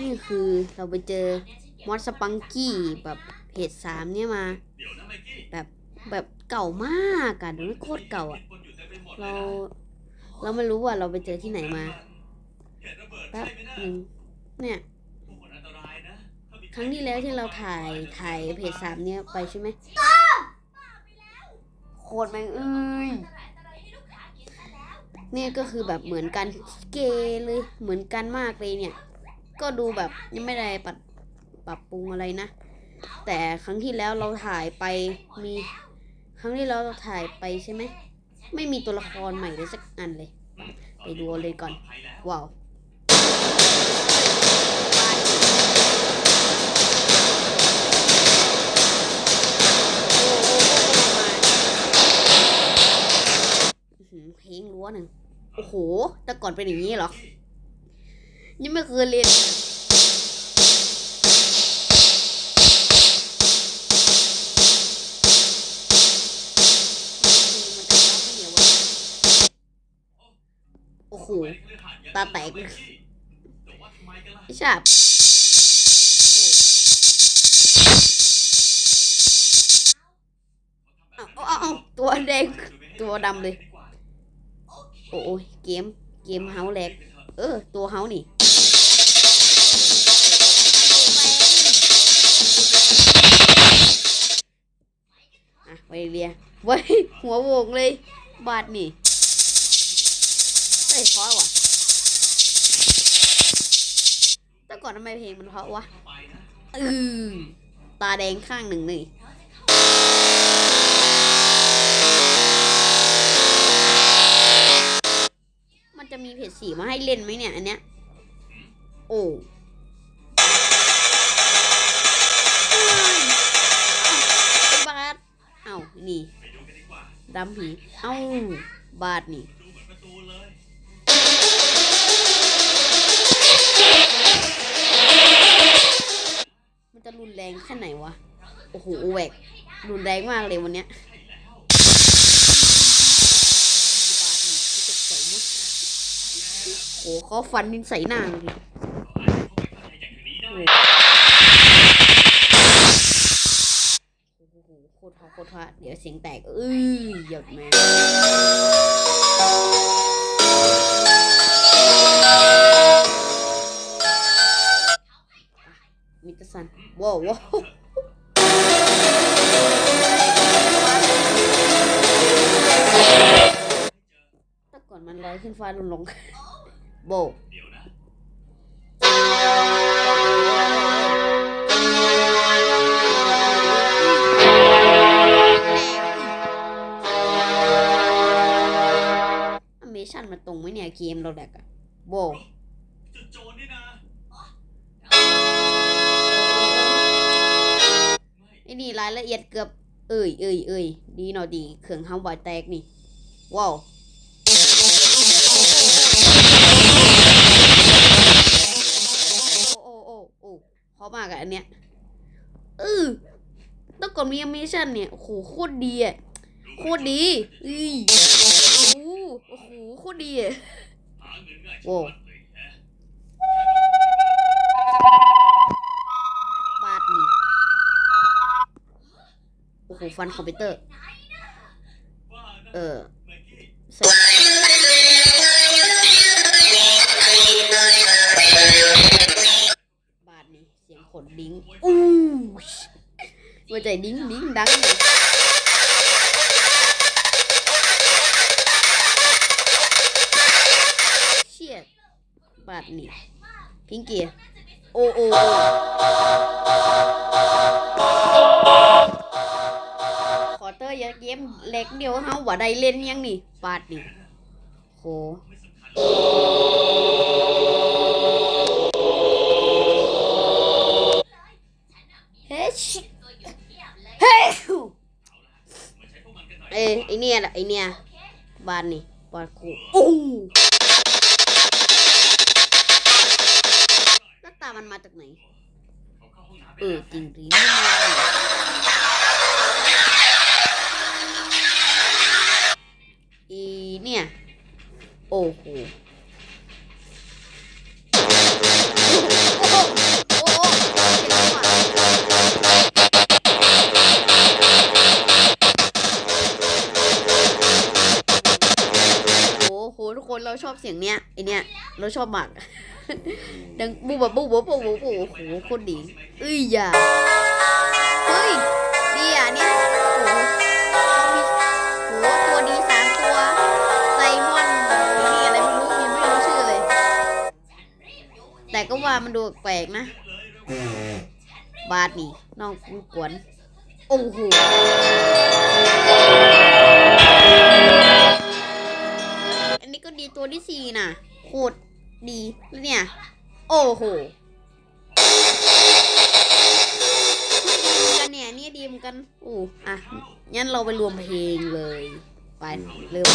นี่คือเราไปเจอมอสสปังกี้แบบเพจสามเนี่ยมา แบบแบบเก่ามากอะเดี๋ยวนี้โคตรเก่าอะเรา เราไม่รู้ว่าเราไปเจอที่ไหนมาแป๊บหนึ่งเนี่ย ครั้งที่แล้วที่เราถ่ายถ่ายเพจสามเนี่ยไปใช่ไหมโคตรแม่งเอ้ยเนี่ยก็คือแบบเหมือนกันเกเลยเหมือนกันมากเลยเนี่ย ก็ดูแบบยังไม่ได้ปรับปรับปรุงอะไรนะ แต่ครั้งที่แล้วเราถ่ายไปมี ครั้งที่แล้วเราถ่ายไปใช่ไหม ไม่มีตัวละครใหม่เลยสักอันเลย ไปดูเลยก่อน ว้าวเพลงรั้วหนึ่ง โอ้โห แต่ก่อนเป็นอย่างนี้เหรอ ยังไม่เคยเล่นนะมันจะร้องไหนียววะโอ้โหตาแตกไอ้ชาบเอาเอาเอาเอาตัวแดง ตัวดำเลย โอ้ยเกม เกมเฮาแหลก เออ ตัวเฮานี่ อะไปเรียไว้ยหัวโวงเลย บาดนี่เอ้ยเพราะวะแต่ก่อนทำไมเพลงมันเพราะวะอือตาแดงข้างหนึ่งเลยมันจะมีเพจสีมาให้เล่นไหมเนี่ย อันเนี้ย โอ้ ดำผีเอ้าบาสนี่มันจะรุนแรงแค่ไหนวะ โอ้โหแหวกรุนแรงมากเลยวันเนี้ยโอ้โหเขาฟันนินใส่หน้าเลยโอ้โห โคตรฮาโคตรฮาเดี๋ยวเสียงแตกเอ้ยหยดแม่มิตรสันว้าวว้าวแต่ก่อนมันลอยขึ้นฟ้าลงลงโบ มชันมาตรงไหมเนี่ยเกมเราแหลกอะโบไอ้นี่รายละเอียดเกือบ เอ้ยเอ้ยเอ้ยดีหน่อยดีเครื่องห้ามบอยแตกนี่ ว้าวโอ้โอ้โอ้โอ้เพราะมากอะอันเนี้ยเออต้องก่อนมีอเมชันเนี่ยโอ้โหโคตรดีอะโคตรดีอือ โอ้โหโอ้โหโคตรดีอะโว้บาทนี่โอ้โหฟันคอมพิวเตอร์ เออใส่บาทนี่เสียงขนดิ้งอู้หัวใจดิ้งดิ้งดังเลยาทนี่พิงกียร์โอโอโอขอเตอร์อยาเกมเล็กเดียวเฮาว่าได้เล่นยังนี่บาทนี่โหเฮ้ยชิเฮ้ยเอ้ไอเนี่ยแหละไอเนี่ยบานนี่บานกูโอ้ มันมาจากไหน เออจริงจริงอีเนี่ย โอ้โหทุกคนเราชอบเสียงเนี้ยไอเนี้ยเราชอบมาก ดังบูบะบูบะบูบะบูโอ้โหโคตรดีเอ้ยอย่าเฮ้ยดีอะเนี่ยโอ้โหเขามีโหตัวดีสามตัวไซมอนนี่อะไรไม่รู้ยังไม่รู้ชื่อเลย แต่ก็ว่ามันดูแปลกนะ บาทนี่น้องกูกวนโอ้โหอันนี้ก็ดีตัวที่สี่น่ะโคตร ดีแล้วเนี่ย โอ้โหดีเหนกันเนี่ยนี่ดีเหมือนกันอู้อะงั้นเราไปรวมเพลงเลย ไป เริ่ม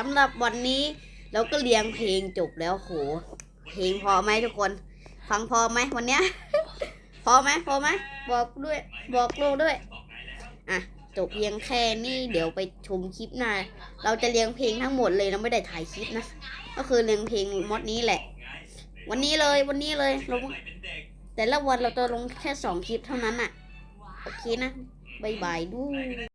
สำหรับวันนี้เราก็เรียงเพลงจบแล้วโห เพลงพอไหมทุกคน ฟังพอไหมวันเนี้ย พอไหมพอไหมบอกด้วย บอกโลกด้วย อะจบเพียงแค่นี้เดี๋ยวไปชมคลิปหน้า เราจะเรียงเพลงทั้งหมดเลยเราไม่ได้ถ่ายคลิปนะ ก็คือเรียงเพลงมดนี้แหละ วันนี้เลยวันนี้เลยลงแต่ละวันเราจะลงแค่สองคลิปเท่านั้นอะ โอเคนะบายบายด้วย